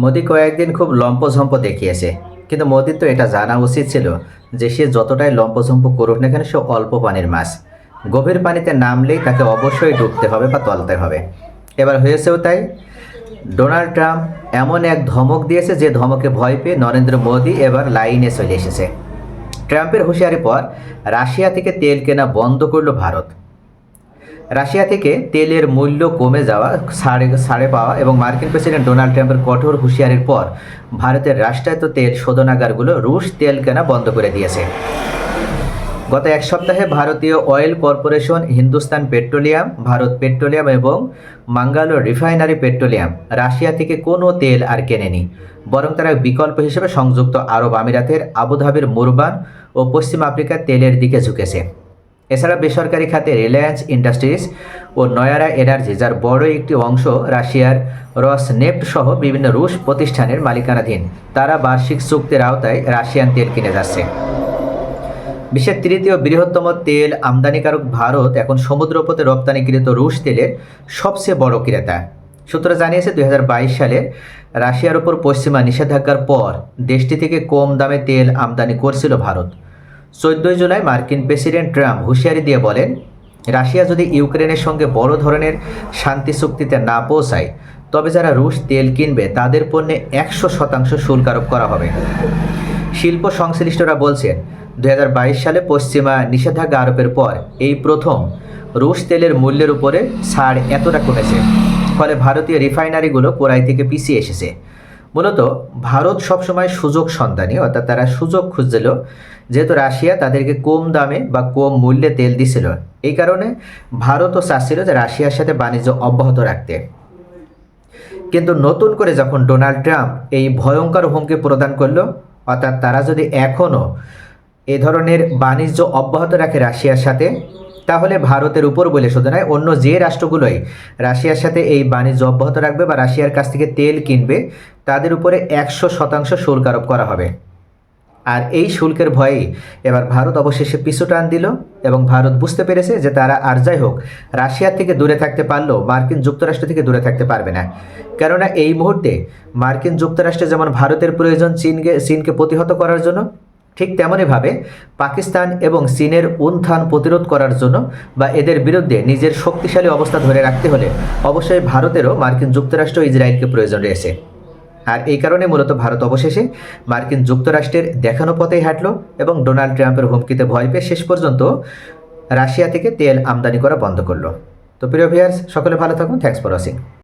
মোদি কয়েকদিন খুব লম্পঝম্প দেখিয়েছে। কিন্তু মোদির তো এটা জানা উচিত ছিল যে সে যতটাই লম্পঝম্প করুক না কেন সে অল্প পানির মাছ। গভীর পানিতে নামলেই তাকে অবশ্যই ডুবতে হবে বা তলতে হবে। এবার হয়েছেও তাই। ডোনাল্ড ট্রাম্প এমন এক ধমক দিয়েছে যে ধমকে ভয় পেয়ে নরেন্দ্র মোদী এবার লাইনে চলে এসেছে। ট্রাম্পের হুঁশিয়ারির পর রাশিয়া থেকে তেল কেনা বন্ধ করল ভারত। রাশিয়া থেকে তেলের মূল্য কমে যাওয়া ছাড়ে সাড়ে পাওয়া এবং মার্কিন প্রেসিডেন্ট ডোনাল্ড ট্রাম্পের কঠোর হুঁশিয়ারির পর ভারতের রাষ্ট্রায়ত্ত তেল শোধনাগারগুলো রুশ তেল কেনা বন্ধ করে দিয়েছে। গত এক সপ্তাহে ভারতীয় oil corporation, Hindustan petroleum, Bharat petroleum এবং মাঙ্গালোর রিফাইনারি পেট্রোলিয়াম রাশিয়া থেকে কোনো তেল আর কেনেনি। বরং তারা বিকল্প হিসেবে সংযুক্ত আরব আমিরাতের আবুধাবির মুরবান ও পশ্চিম আফ্রিকার তেলের দিকে ঝুঁকেছে। এছাড়া বেসরকারি খাতে রিলায়েন্স ইন্ডাস্ট্রিজ ও নয়ারা এনার্জি, যার বড় একটি অংশ রাশিয়ার রস নেফট সহ বিভিন্ন রুশ প্রতিষ্ঠানের মালিকানাধীন। তারা বার্ষিক চুক্তির আওতায় রাশিয়ান তেল কিনে যাচ্ছে। বিশ্বের তৃতীয় বৃহত্তম তেল আমদানিকারক ভারত এখন সমুদ্রপথে রপ্তানিকৃত রুশ তেলের সবচেয়ে বড় ক্রেতা। সূত্র জানিয়েছে, দুই হাজার বাইশ সালে রাশিয়ার উপর পশ্চিমা নিষেধাজ্ঞার পর দেশটি থেকে কম দামে তেল আমদানি করছিল ভারত। চোদ্দই জুলাই মার্কিন প্রেসিডেন্ট ট্রাম্প হুঁশিয়ারি দিয়ে বলেন, রাশিয়া যদি ইউক্রেনের সঙ্গে বড় ধরনের শান্তি চুক্তিতে না পৌঁছায়, তবে যারা রুশ তেল কিনবে তাদের পণ্যে একশো শতাংশ শুল্ক আরোপ করা হবে। শিল্প সংশ্লিষ্টরা বলছেন দু হাজার বাইশ সালে পশ্চিমা নিষেধাজ্ঞা আরোপের পর এই প্রথম রুশ তেলের মূল্যের উপরে ছাড় এতটা কমেছে, ফলে ভারতীয় রিফাইনারিগুলো কোরাই থেকে পিছিয়ে এসেছে। মূলত ভারত সবসময় সুযোগ সন্ধানী, অর্থাৎ তারা সুযোগ খুঁজছিল যেহেতু রাশিয়া তাদেরকে কম দামে বা কম মূল্যে তেল দিছিল। এই কারণে ভারতও চাচ্ছিল যে রাশিয়ার সাথে বাণিজ্য অব্যাহত রাখতে। কিন্তু নতুন করে যখন ডোনাল্ড ট্রাম্প এই ভয়ঙ্কর হুমকি প্রদান করল, অর্থাৎ তারা যদি এখনও এ ধরনের বাণিজ্য অব্যাহত রাখে রাশিয়ার সাথে তাহলে ভারতের উপর বলে শুধু নয় অন্য যে রাষ্ট্রগুলোই রাশিয়ার সাথে এই বাণিজ্য অব্যাহত রাখবে বা রাশিয়ার কাছ থেকে তেল কিনবে, তাদের উপরে একশো শতাংশ শুল্ক আরোপ করা হবে। আর এই শুল্কের ভয়েই এবার ভারত অবশেষে পিছু টান দিল এবং ভারত বুঝতে পেরেছে যে তারা আর যাই হোক, রাশিয়ার থেকে দূরে থাকতে পারলেও মার্কিন যুক্তরাষ্ট্র থেকে দূরে থাকতে পারবে না। কেননা এই মুহূর্তে মার্কিন যুক্তরাষ্ট্রে যেমন ভারতের প্রয়োজন চীনকে চীনকে প্রতিহত করার জন্য ঠিক তেমনইভাবে পাকিস্তান এবং চীনের উন্থান প্রতিরোধ করার জন্য বা এদের বিরুদ্ধে নিজের শক্তিশালী অবস্থা ধরে রাখতে হলে অবশ্যই ভারতেরও মার্কিন যুক্তরাষ্ট্র ইসরায়েলকে প্রয়োজন রয়েছে। আর এই কারণে মূলত ভারত অবশেষে মার্কিন যুক্তরাষ্ট্রের দেখানো পথেই হাঁটল এবং ডোনাল্ড ট্রাম্পের হুমকিতে ভয় পেয়ে শেষ পর্যন্ত রাশিয়া থেকে তেল আমদানি করা বন্ধ করল। তো প্রিয় ভিয়ার্স সকলে ভালো থাকুন। Thanks for watching